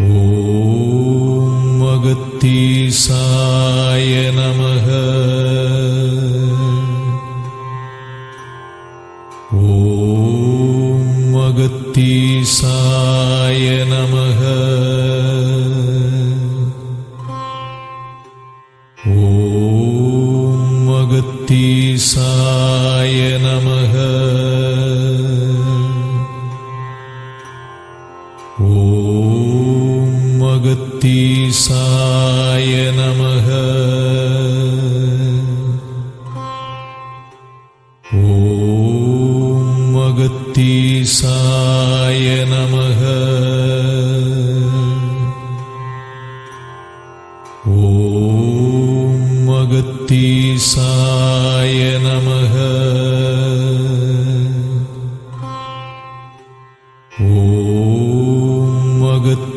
ॐ अगत्तीसाय नमः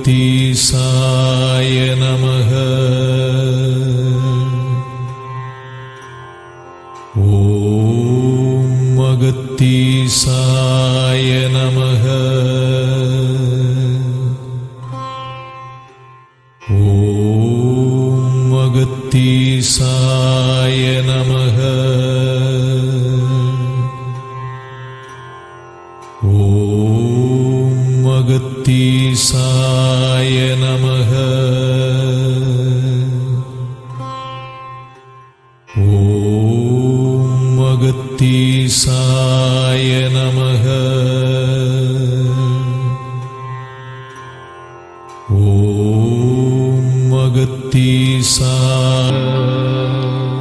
ज्योतिषाय नमः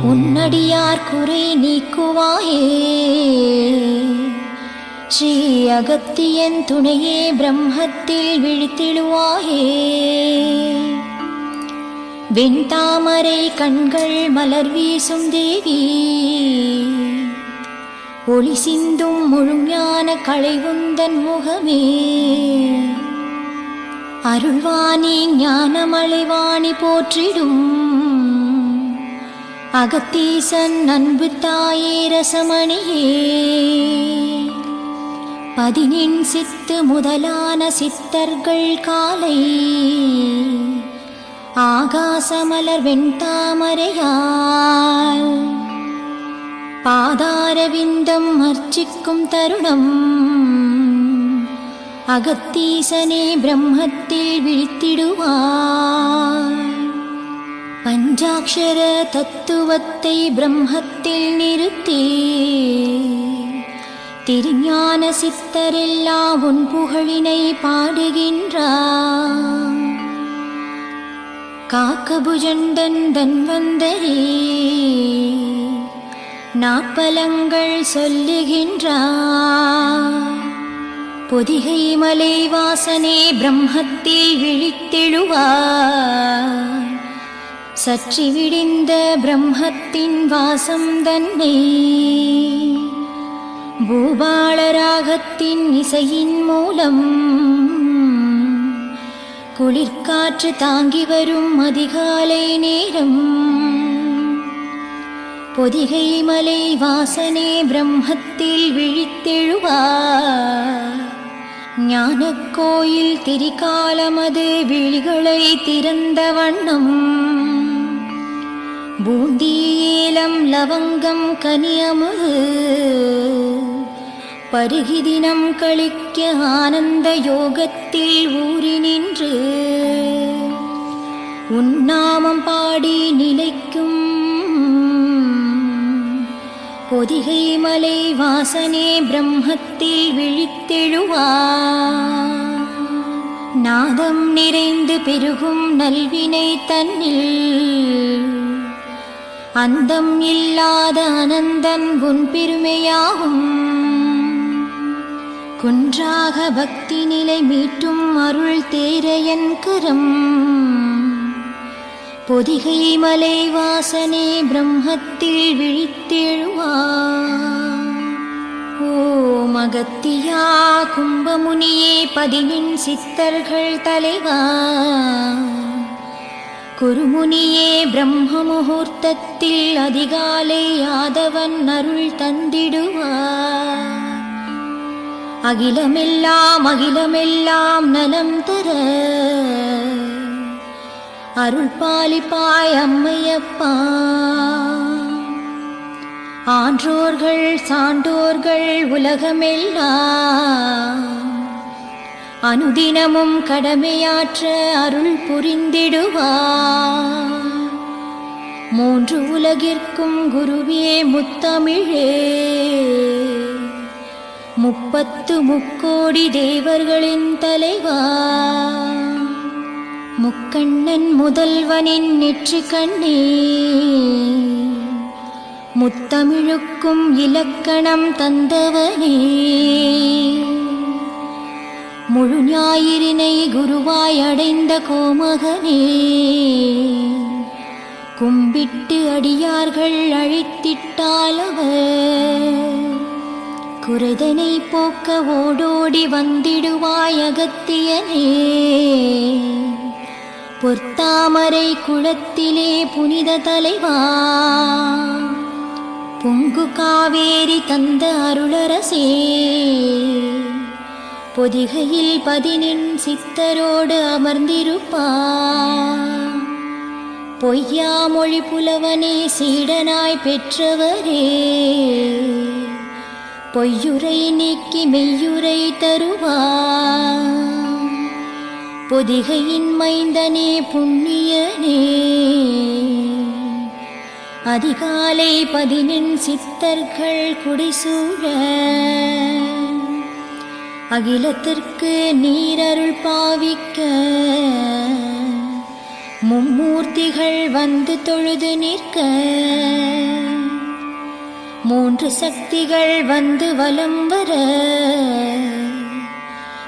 உன்னடியார் குறை நீக்குவாயே. ஸ்ரீ அகத்தியன் துணையே பிரம்மத்தில் விழித்திடுவாயே. வெண்தாமரை கண்கள் மலர் வீசும் தேவி. ஒளி சிந்தும் முழுஞான களைவுந்தன் முகமே. அருள்வாணி ஞானமலைவாணி போற்றிடும். அகத்தீசன் அன்பு தாயே ரசமணியே. பதினின் சித்து முதலான சித்தர்கள் காலை. ஆகாசமலர் வெண்தாமரையால் பாதாரவிந்தம் அர்ச்சிக்கும் தருணம். அகத்தீசனே பிரம்மத்தில் விழித்திடுவார் பஞ்சாட்சர தத்துவத்தை பிரம்மத்தில் நிறுத்தி திருஞான சித்தரெல்லாம் உன் புகழினை பாடுகின்றார் காக்கபுஜண்டன் தன்வந்தரே நாற்பலங்கள் சொல்லுகின்றார் பொதிகை மலை வாசனே பிரம்மத்தில் விழித்தெழுவார். சற்றி விடிந்த பிரம்மத்தின் வாசம் தன்னை பூபாளராகத்தின் இசையின் மூலம் குளிர்காற்று தாங்கி வரும் அதிகாலை நேரம். பொதிகை மலை வாசனே பிரம்மத்தில் விழித்தெழுவார். ஞான கோயில் திரிகாலமது விழிகளை திறந்த வண்ணம். பூந்தி ஏலம் லவங்கம் கனியமுது. பருகி தினம் கழிக்க ஆனந்த யோகத்தில் ஊறி நின்று. உன்னாமம் பாடி நிலைக்கும் பொதிகை மலை வாசனே பிரம்மத்தில் விழித்தெழுவா. நாதம் நிறைந்து பெருகும் நல்வினை தன்னில். அந்தம் இல்லாத அனந்தன் உன் பெருமையாகும். குன்றாக பக்தி நிலை மீட்டும் அருள் தேரையன் கரம். பொதிகை மலை வாசனே பிரம்மத்தில் விழித்தெழுவா. ஓ மகத்தியா கும்பமுனியே பதினின் சித்தர்கள் தலைவா. குருமுனியே பிரம்ம முகூர்த்தத்தில் அதிகாலை யாதவன் அருள் தந்திடுவார் அகிலமெல்லாம் அகிலமெல்லாம் நலம் தர. அருள் பாலிப்பாய் அம்மையப்பா. ஆன்றோர்கள் சான்றோர்கள் உலகமெல்லாம் அனுதினமும் கடமையாற்ற அருள் புரிந்திடுவார். மூன்று உலகிற்கும் குருவே முத்தமிழே. முப்பத்து முக்கோடி தேவர்களின் தலைவா. முக்கண்ணன் முதல்வனின் நெற்றி கண்ணே. முத்தமிழுக்கும் இலக்கணம் தந்தவனே. முழு ஞாயிறினை குருவாய் அடைந்த கோமகனே. கும்பிட்டு அடியார்கள் அழித்திட்டாலவர் குருதனை போக்க ஓடோடி வந்திடுவாய் அகத்தியனே. பொத்தாமரை குளத்திலே புனித தலைவா. பொங்கு காவேரி தந்த அருளரசே. பொதிகையில் பதினின் சித்தரோடு அமர்ந்திருப்பா. பொய்யா மொழி புலவனே சீடனாய் பெற்றவரே. பொய்யுரை நீக்கி மெய்யுரை தருவார். பொதிகையின் மைந்தனே புண்ணியனே. அதிகாலை பதினெண் சித்தர்கள் குடிசூழ. அகிலத்திற்கு நீரருள் பாவிக்க. மும்மூர்த்திகள் வந்து தொழுது நிற்க. மூன்று சக்திகள் வந்து வலம் வர.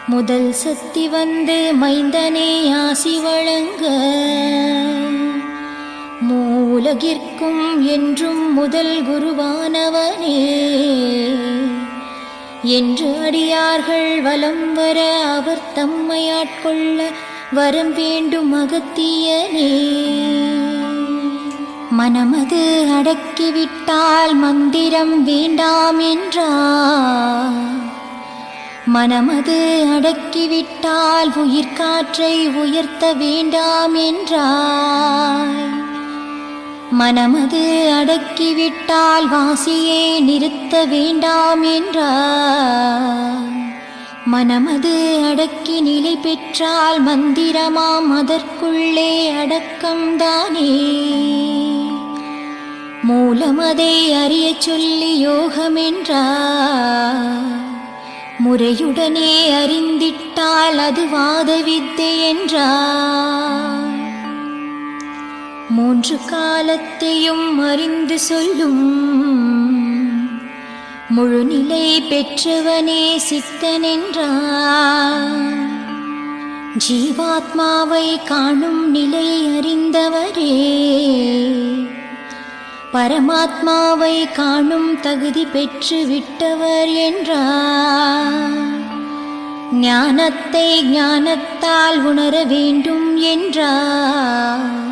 முதல் சக்தி வந்து மைந்தனே ஆசி வழங்க. மூலகிற்கும் என்றும் முதல் குருவானவனே. என்று அடியார்கள் வலம் வர அவர் தம்மை ஆட்கொள்ள வரம் வேண்டும் அகத்தியனே. மனமது அடக்கிவிட்டால் மந்திரம் வேண்டாம் என்றார். மனமது அடக்கிவிட்டால் உயிர்காற்றை உயர்த்த வேண்டாம் என்றாய். மனமது அடக்கிவிட்டால் வாசியை நிறுத்த வேண்டாம் என்றாய். மனமது அடக்கி நிலை பெற்றால் மந்திரமாம் அதற்குள்ளே அடக்கம்தானே மூலமதை அறிய சொல்லி யோகமென்றார் முறையுடனே அறிந்திட்டால் அது வாத வித்தை என்றார். மூன்று காலத்தையும் அறிந்து சொல்லும் முழுநிலை பெற்றவனே சித்தனென்றார் ஜீவாத்மாவை காணும் நிலை அறிந்தவரே பரமாத்மாவை காணும் தகுதி பெற்று விட்டவர் என்றார். ஞானத்தை ஞானத்தால் உணர வேண்டும் என்றார்.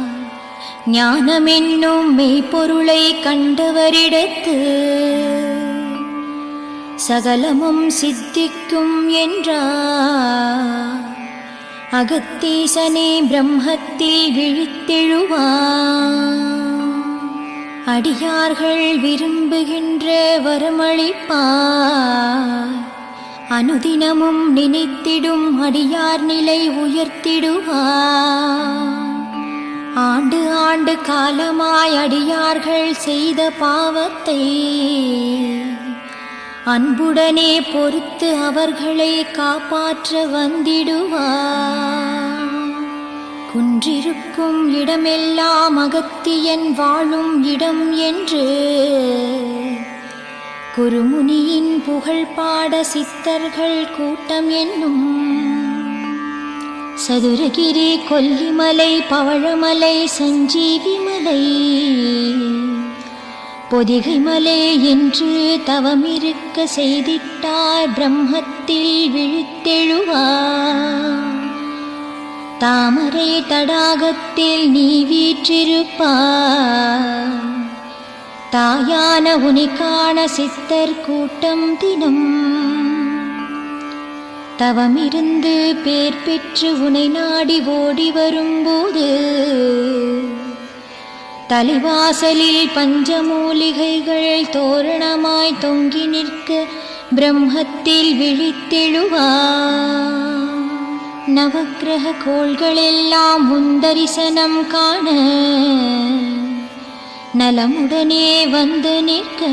ஞானமென்னும் மெய்ப்பொருளை கண்டவரிடத்து சகலமும் சித்திக்கும் என்றார். அகத்தீசனே பிரம்மத்தில் விழித்தெழுவார். அடியார்கள் விரும்புகின்ற வரமளிப்பார். அனுதினமும் நினைத்திடும் அடியார் நிலை உயர்த்திடுவார். ஆண்டு ஆண்டு காலமாய் அடியார்கள் செய்த பாவத்தை அன்புடனே பொறுத்து அவர்களை காப்பாற்ற வந்திடுவார். குன்றிருக்கும் இடமெல்லாம் அகத்தியன் வாழும் இடம் என்று. குருமுனியின் புகழ் பாட சித்தர்கள் கூட்டம் என்னும். சதுரகிரி கொல்லிமலை பவழமலை சஞ்சீவிமலை. பொதிகைமலை என்று தவமிருக்க செய்திட்டார் பிரம்மத்தில் விழித்தெழுவார். தாமரை தடாகத்தில் நீ வீற்றிருப்பார் தாயான உனிக்கான சித்தர் கூட்டம் தினம். தவமிருந்து பேர் பெற்று உனை நாடி ஓடி வரும்போது தலைவாசலில் பஞ்சமூலிகைகள் தோரணமாய் தொங்கி நிற்க பிரம்மத்தில் விழித்தெழுவா நவக்கிரக கோள்களெல்லாம் முந்தரிசனம் காண நலமுடனே வந்து நிற்க.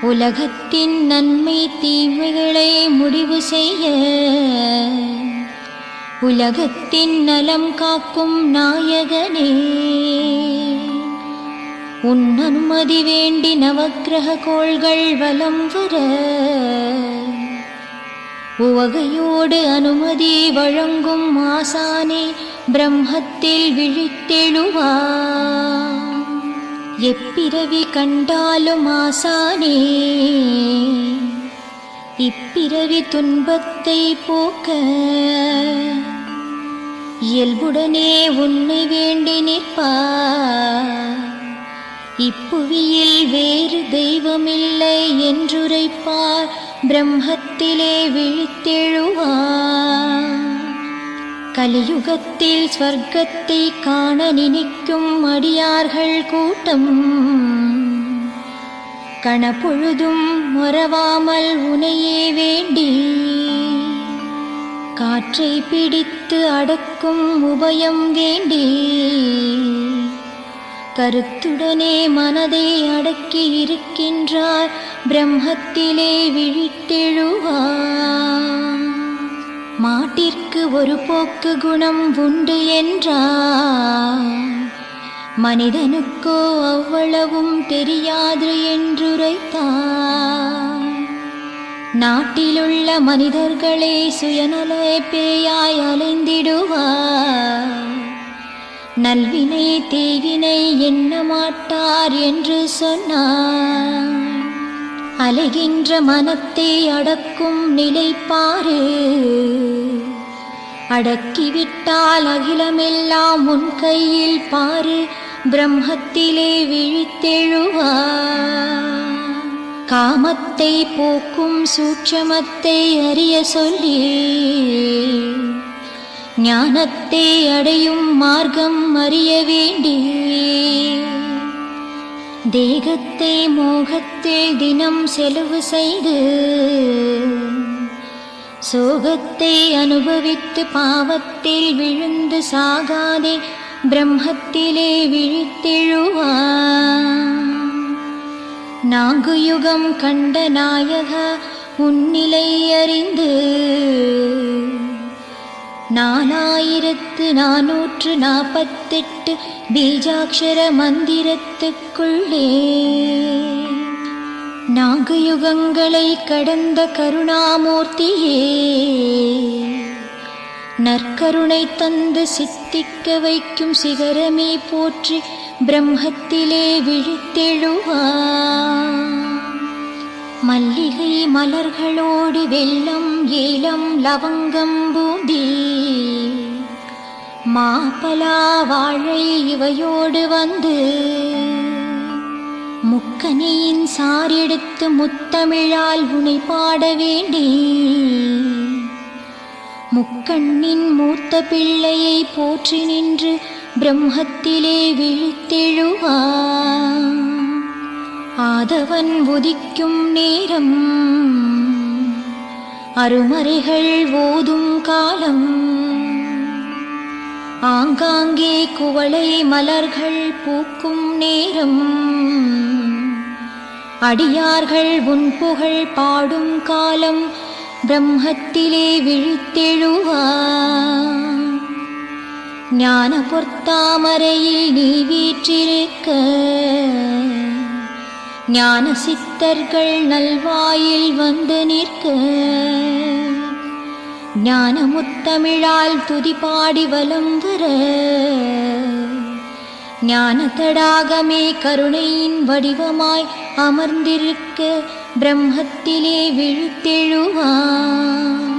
உலகத்தின் நன்மை தீமைகளை முடிவு செய்ய. உலகத்தின் நலம் காக்கும் நாயகனே உன் அனுமதி வேண்டி நவக்கிரக கோள்கள் வலம் வர. உவகையோடு அனுமதி வழங்கும் மாசானே பிரம்மத்தில் விழித்தெழுவா எப்பிறவி கண்டாலும் ஆசானே இப்பிறவி துன்பத்தை போக்க இயல்புடனே உன்னை வேண்டி நிற்பா இப்புவியில் வேறு தெய்வமில்லை என்றுரைப்பார் பிரம்மத்திலே விழித்தெழுவார் கலியுகத்தில் ஸ்வர்க்கத்தை காண நினைக்கும் அடியார்கள் கூட்டம் கணப்பொழுதும் மறவாமல் உனையே வேண்டி காற்றை பிடித்து அடக்கும் உபயம் வேண்டி கருத்துடனே மனதை அடக்கி இருக்கின்றார் பிரம்மத்திலே விழித்தெழுவார். மாட்டிற்கு ஒரு போக்கு குணம் உண்டு என்றார். மனிதனுக்கோ அவ்வளவும் தெரியாது என்றுரைத்தார். நாட்டிலுள்ள மனிதர்களே சுயநல பேயாய் அலைந்திடுவார். நல்வினை தீவினை எண்ண மாட்டார் என்று சொன்னார். அலைகின்ற மனத்தை அடக்கும் நிலைப்பாரு அடக்கிவிட்டால் அகிலமெல்லாம் உன் கையில் பாரு பிரம்மத்திலே விழித்தெழுவார். காமத்தை போக்கும் சூட்சமத்தை அறிய சொல்லி ஞானத்தை அடையும் மார்க்கம் அறிய வேண்டி. தேகத்தை மோகத்தில் தினம் செலவு செய்து சோகத்தை அனுபவித்து பாவத்தில் விழுந்து சாகாதே பிரம்மத்திலே விழித்தெழுவா நான்கு யுகம் கண்ட நாயக உன்னிலை அறிந்து நாலாயிரத்து நானூற்று நாற்பத்தெட்டு பீஜாட்சர மந்திரத்துக்குள்ளே. நான்கு யுகங்களை கடந்த கருணாமூர்த்தியே நற்கருணை தந்து சித்திக்க வைக்கும் சிகரமே போற்றி பிரம்மத்திலே விழித்தெழுவா. மல்லிகை மலர்களோடு வெள்ளம் ஏலம் லவங்கம் பூந்தே மாப்பலா வாழை இவையோடு வந்து முக்கனியின் சாரெடுத்து முத்தமிழால் உனை பாட வேண்டி முக்கண்ணின் மூத்த பிள்ளையை போற்றி நின்று பிரம்மத்திலே விழித்தெழுவா ஆதவன் உதிக்கும் நேரம் அருமறைகள் ஓதும் காலம். ஆங்காங்கே குவளை மலர்கள் பூக்கும் நேரம். அடியார்கள் உன் புகழ் பாடும் காலம் பிரம்மத்திலே விழித்தெழுவா. ஞான பொற்தாமரையில் நீ வீற்றிருக்க. ஞான சித்தர்கள் நல்வாயில் வந்து நிற்க. ஞானமுத்தமிழால் துதி பாடி வலம் வர ஞான தடாகமே கருணையின் வடிவமாய் அமர்ந்திருக்க பிரம்மத்திலே விழுத்தெழுவான்.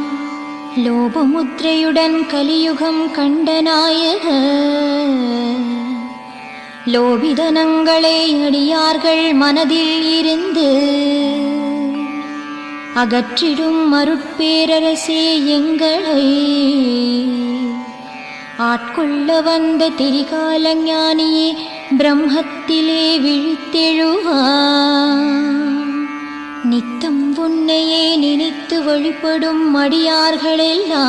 லோபமுத்திரையுடன் கலியுகம் கண்டநாயக லோபிதனங்களை அடியார்கள் மனதில் இருந்து அகற்றிடும் அருட்பேரரசே எங்களை. ஆட்கொள்ள வந்த திரிகால ஞானியே பிரம்மத்திலே விழித்தெழுவா நித்தம் உன்னையே நினைத்து வழிபடும் மடியார்களெல்லாம்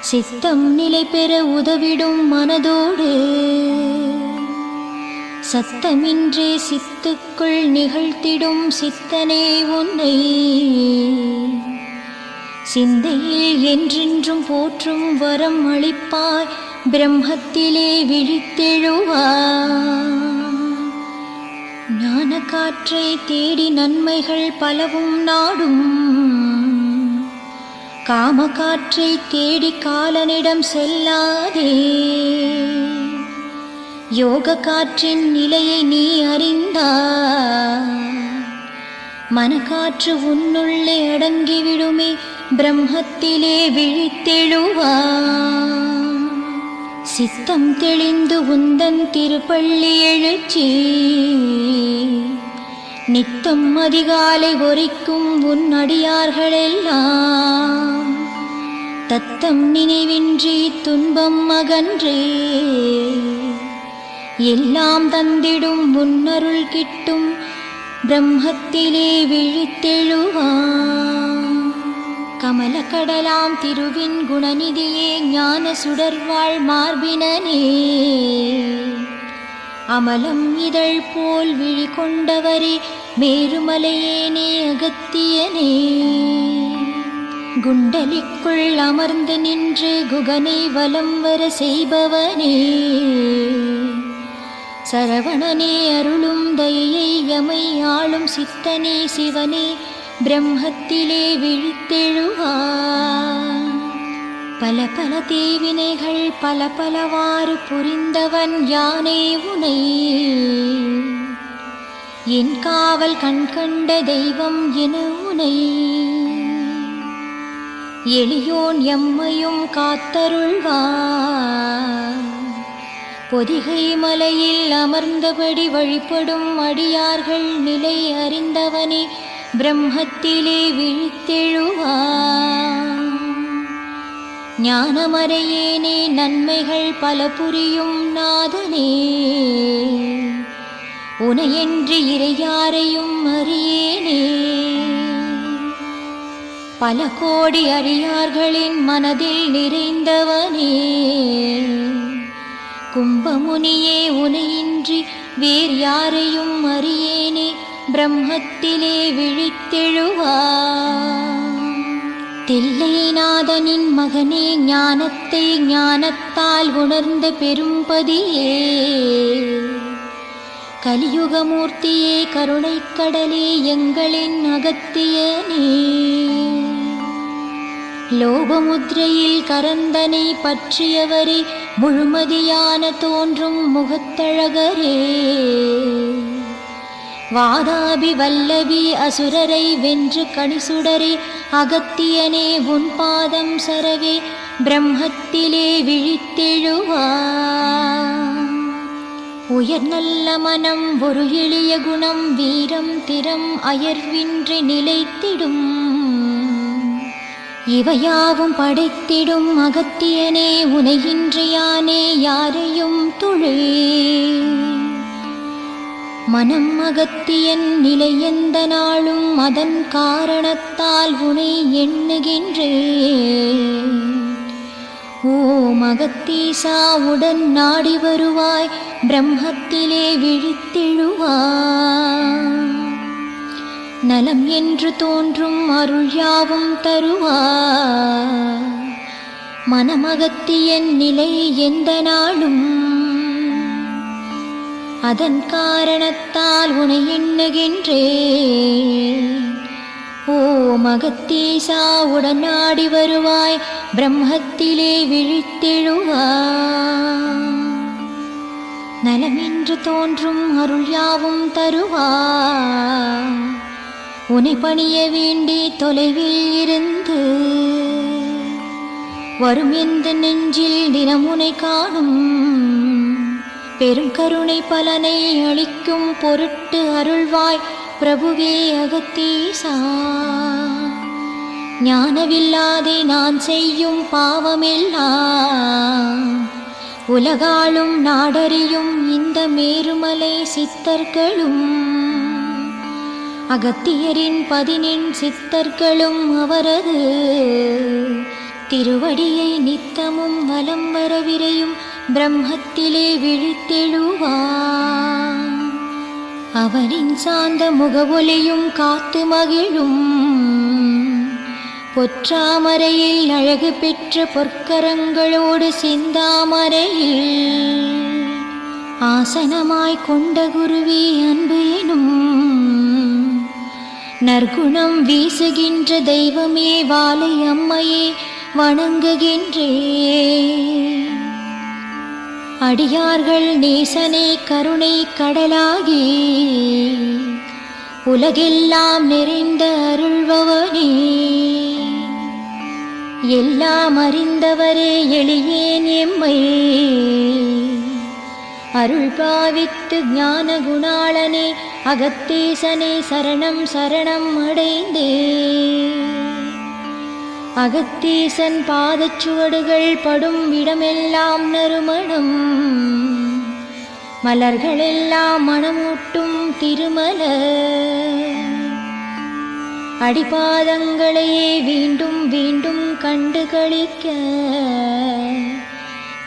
சித்தம் நிலை பெற உதவிடும் மனதோடு சத்தமின்றே சித்துக்குள் நிகழ்த்திடும் சித்தனே உன்னை. சிந்தையில் என்றென்றும் போற்றும் வரம் அளிப்பாய் பிரம்மத்திலே விழித்தெழுவா ஞான காற்றை தேடி நன்மைகள் பலவும் நாடும். காம காற்றை தேடி காலனிடம் செல்லாதே. யோக காற்றின் நிலையை நீ அறிந்தா மனக்காற்று உன்னுள்ளே அடங்கிவிடுமே பிரம்மத்திலே விழித்தெழுவா சித்தம் தெளிந்து உந்தன் திருப்பள்ளி எழுச்சி நித்தம் அதிகாலை ஒரிக்கும் உன் அடியார்களெல்லாம். தத்தம் நினைவின்றி துன்பம் அகன்றே எல்லாம் தந்திடும் முன்னருள் கிட்டும் பிரம்மத்திலே விழித்தெழுவான் கமலக்கடலாம் திருவின் குணநிதியே ஞான சுடர்வாழ் மார்பினனே. அமலம் இதழ் போல் விழி கொண்டவரே மேருமலையேனே அகத்தியனே. குண்டலிக்குள் அமர்ந்து நின்று குகனை வலம் வர செய்பவனே. சரவணனே அருளும் தயையை எமை ஆளும் சித்தனே சிவனே பிரம்மத்திலே விழித்தெழுவா பல பல தேவினைகள் பல பலவாறு புரிந்தவன் யானே உனை. என் காவல் கண்கண்ட தெய்வம் என உனை. எளியோன் எம்மையும் காத்தருள்வார் பொதிகை மலையில் அமர்ந்தபடி வழிபடும் அடியார்கள் நிலை அறிந்தவனே பிரம்மத்திலே விழித்தெழுவான். ஞானமறையேனே நன்மைகள் பல புரியும் நாதனே. உனையன்றி இறையாரையும் அறியேனே. பல கோடி அடியார்களின் மனதில் நிறைந்தவனே. கும்பமுனியே உனையின்றி வேறு யாரையும் அறியேனே பிரம்மத்திலே விழித்தெழுவா தில்லைநாதனின் மகனே ஞானத்தை ஞானத்தால் உணர்ந்த பெரும்பதியே. கலியுகமூர்த்தியே கருணைக்கடலே எங்களின் அகத்தியனே. லோபமுத்ரையில் கரந்தனை பற்றியவரே முழுமதியான தோன்றும் முகத்தழகரே. வாதாபி வல்லவி அசுரரை வென்று கணிசுடரே அகத்தியனே உன் பாதம் சரவே பிரம்மத்திலே விழித்தெழுவா உயர் நல்ல மனம் ஒரு எளிய குணம் வீரம் திறம் அயர்வின்றி நிலைத்திடும். இவையாவும் படைத்திடும் அகத்தியனே உனையின்றியானே யாரையும் துழே. மனம் அகத்தியன் நிலை எந்த நாளும் அதன் காரணத்தால் உனை எண்ணுகின்றேன் ஓ மகத்தீசா உடன் நாடி வருவாய் பிரம்மத்திலே விழித்திழுவாய். நலம் என்று தோன்றும் அருள் யாவும் தருவாய் மனமகத்தியன் நிலை எந்த நாளும். அதன் காரணத்தால் உனை எண்ணுகின்றேன். ஓ மகத்தீசா உடனாடி வருவாய் பிரம்மத்திலே விழித்தெழுவாய். நலமென்று தோன்றும் அருள் யாவும் தருவாய். உனை பணிய வேண்டி தொலைவில் இருந்து வரும் எந்த நெஞ்சில் தினமுனை காணும்? பெரும் கருணை பலனை அளிக்கும் பொருட்டு அருள்வாய் பிரபுவே அகத்தீசா. ஞானவில்லாதே நான் செய்யும் பாவமெல்லாம் உலகாளும் நாடறியும் இந்த மேருமலை சித்தர்களும் அகத்தியரின் பதினெண் சித்தர்களும் அவரது திருவடியை நித்தமும் வலம் வரவிரையும் பிரம்மத்திலே விழித்தெழுவார் அவரின் சார்ந்த முகவொலியும் காத்து மகிழும். பொற்றாமரையில் அழகு பெற்ற பொற்கரங்களோடு சிந்தாமரையில் ஆசனமாய் கொண்ட குருவி அன்பு எனும் நற்குணம் வீசுகின்ற தெய்வமே வாலை அம்மையே வணங்குகின்றே. அடியார்கள் நேசனே கருணை கடலாகி உலகெல்லாம் நிறைந்த அருள்பவனே. எல்லாம் அறிந்தவரே எளியேன் எம்மை. அருள் பாவித்து ஞான குணாளனே அகத்தேசனே சரணம் சரணம் அடைந்தே. அகத்தீசன் பாதச்சுவடுகள் படும் இடமெல்லாம் நறுமணம். மலர்களெல்லாம் மணமூட்டும் திருமல. அடிபாதங்களையே வீண்டும் வீண்டும் கண்டு களிக்க.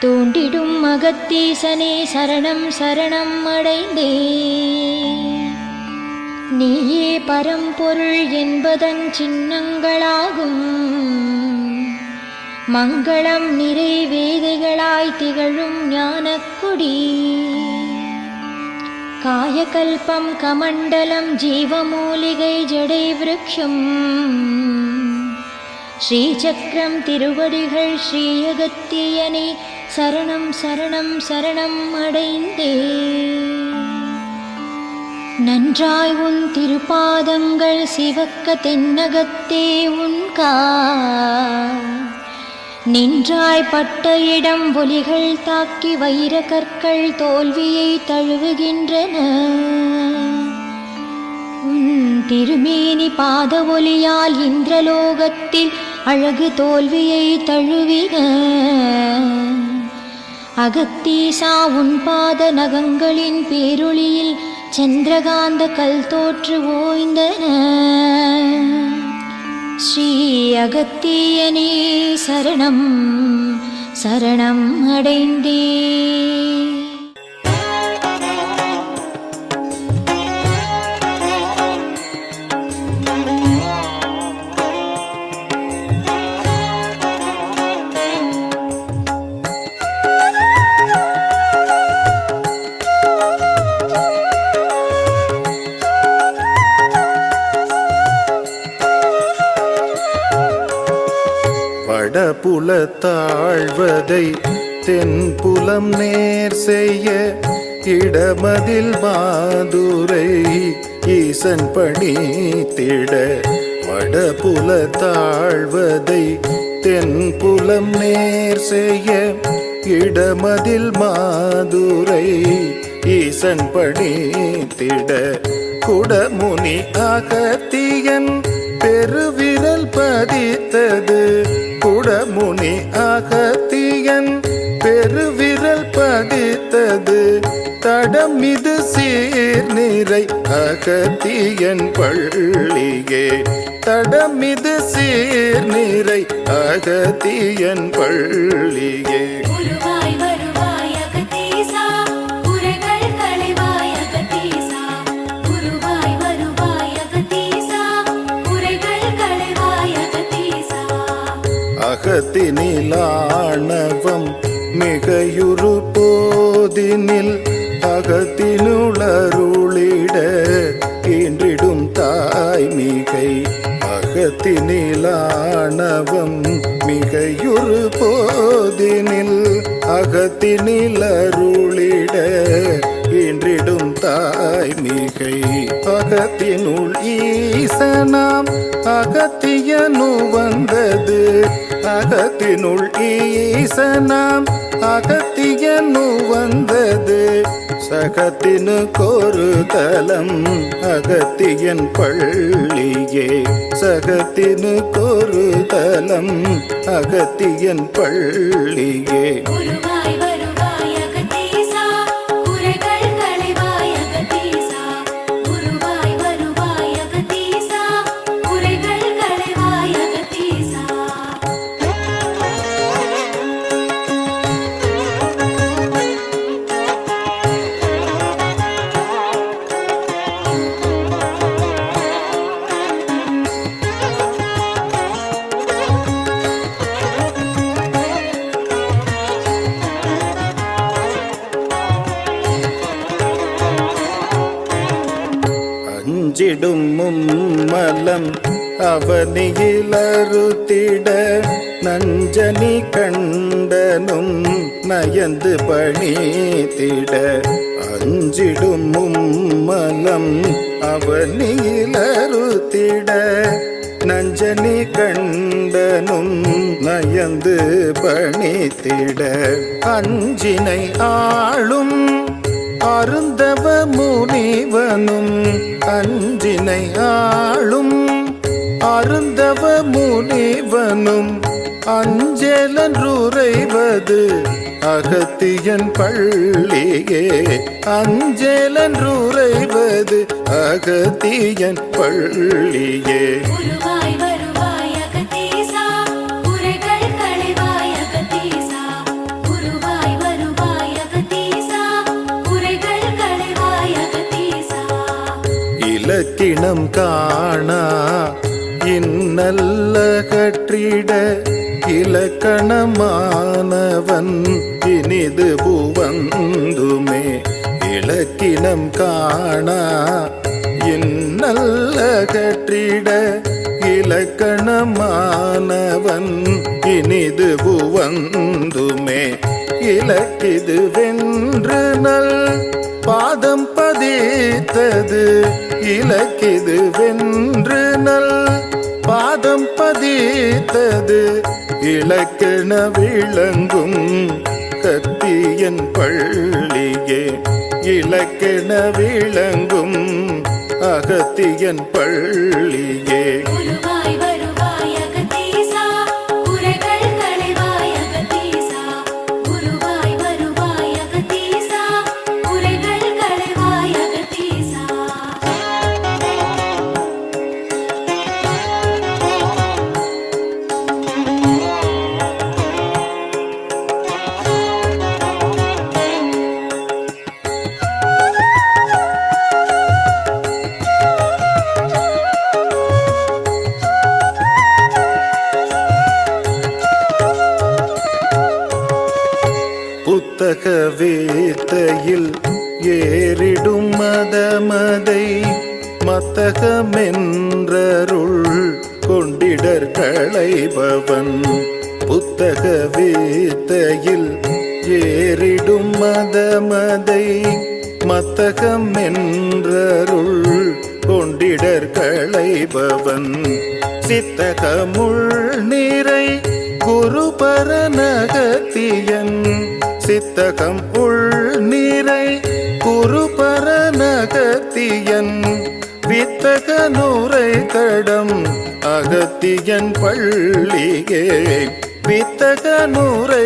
தூண்டிடும் மகத்தீசனே சரணம் சரணம் அடைந்தே. நீயே பரம்பொருள் என்பதன் சின்னங்களாகும். மங்களம் நிறை வேதைகளாய் திகழும் ஞானக்குடி. காயகல்பம் கமண்டலம் ஜீவமூலிகை ஜடை விருட்சம். ஸ்ரீசக்கரம் திருவடிகள் ஸ்ரீயகத்தியனே சரணம் சரணம் சரணம் அடைந்தே. நன்றாய் உன் திருப்பாதங்கள் சிவக்க தென்னகத்தே உன்கா நின்றாய் பட்ட இடம் ஒலிகள் தாக்கி வைர கற்கள் தோல்வியை தழுவுகின்றன. உன் திருமேனி பாத ஒலியால் இந்திரலோகத்தில் அழகு தோல்வியை தழுவின அகத்தீசா உன் பாத நகங்களின் பேரொளியில் சந்திரகாந்த கல் தோற்று ஓய்ந்தன. ஸ்ரீ அகத்தியனே சரணம் சரணம் அடைந்தே. குலத்தாழ்வதை தென்புலம் நேர் செய்ய இடமதில் மாதுரை ஈசன் பணி திட வடபுல தாழ்வதை தென்புலம் நேர் செய்ய இடமதில் மாதுரை ஈசன் பணி திட குடமுனி அகத்தியன் பெருவிரல் பதித்தது தடம் இது சீர்நிறை அகத்தியன் பள்ளியே. தடம் இது சீர்நிறை அகத்தியன் பள்ளியே. அகத்தினிலாணவம் மிகையுறு போதினில் அகத்தினுளருளிட ஈன்றிடும் தாய்மிகை அகத்தினிலானவம் மிகையுறு போதினில் அகத்தினிலருளிட ஈன்றிடும் தாய்மிகை அகத்தினுள் ஈசனாம் அகத்தியனு வந்தது. அகத்தினுள் ஈசனாம் அகத்தியனு வந்தது. சகத்தினு கோரு தலம் அகத்தியன் பள்ளியே. சகத்தினு கோரு தலம் அகத்தியன் பள்ளியே. உள்ளம் அவனியிலறுத்திட நஞ்சனி கண்டனும் நயந்து பணித்திட அஞ்சிடும் மும்மலம் அவனியிலறுத்திட நஞ்சனி கண்டனும் நயந்து பணித்திட அஞ்சினை ஆளும் அருந்தவ முனிவனும் அஞ்சினை ஆளும். அருந்தவ முனிவனும் அஞ்சேலன்றுரைவது அகத்தியன் பள்ளியே. அஞ்சேலன்றுரைவது அகத்தியன் பள்ளியே. இலக்கினம் காணா. இன்னல்ல கற்றிட இலக்கணமானவன். இனிது புவந்துமே இலக்கினம் காணா. இன்னல்ல கற்றிட இலக்கணமானவன். இனிது புவந்துமே இலக்கிது வென்று நல். பாதம் பதித்தது இலக்கிது வென்று நல் பாதம் பதித்தது. இலக்கண விளங்கும் கத்தியன் பள்ளியே. இலக்கண விளங்கும் அகத்தியன் பள்ளியே. புத்தக வேத்தையில் ஏறிடும் மதமதை மத்தகமென்றருள் கொண்டிடர் களைபவன். புத்தக வேத்தையில் ஏறிடும் மதமதை மத்தகமென்றருள் கொண்டிடர் களைபவன். சித்தகமுள் நிறை குருபரநகத்தியன் சித்தகம் உள் நீரை குருபர நகத்தியன் வித்தக நூரை கடம் அகத்தியன் பள்ளியே வித்தக நூரை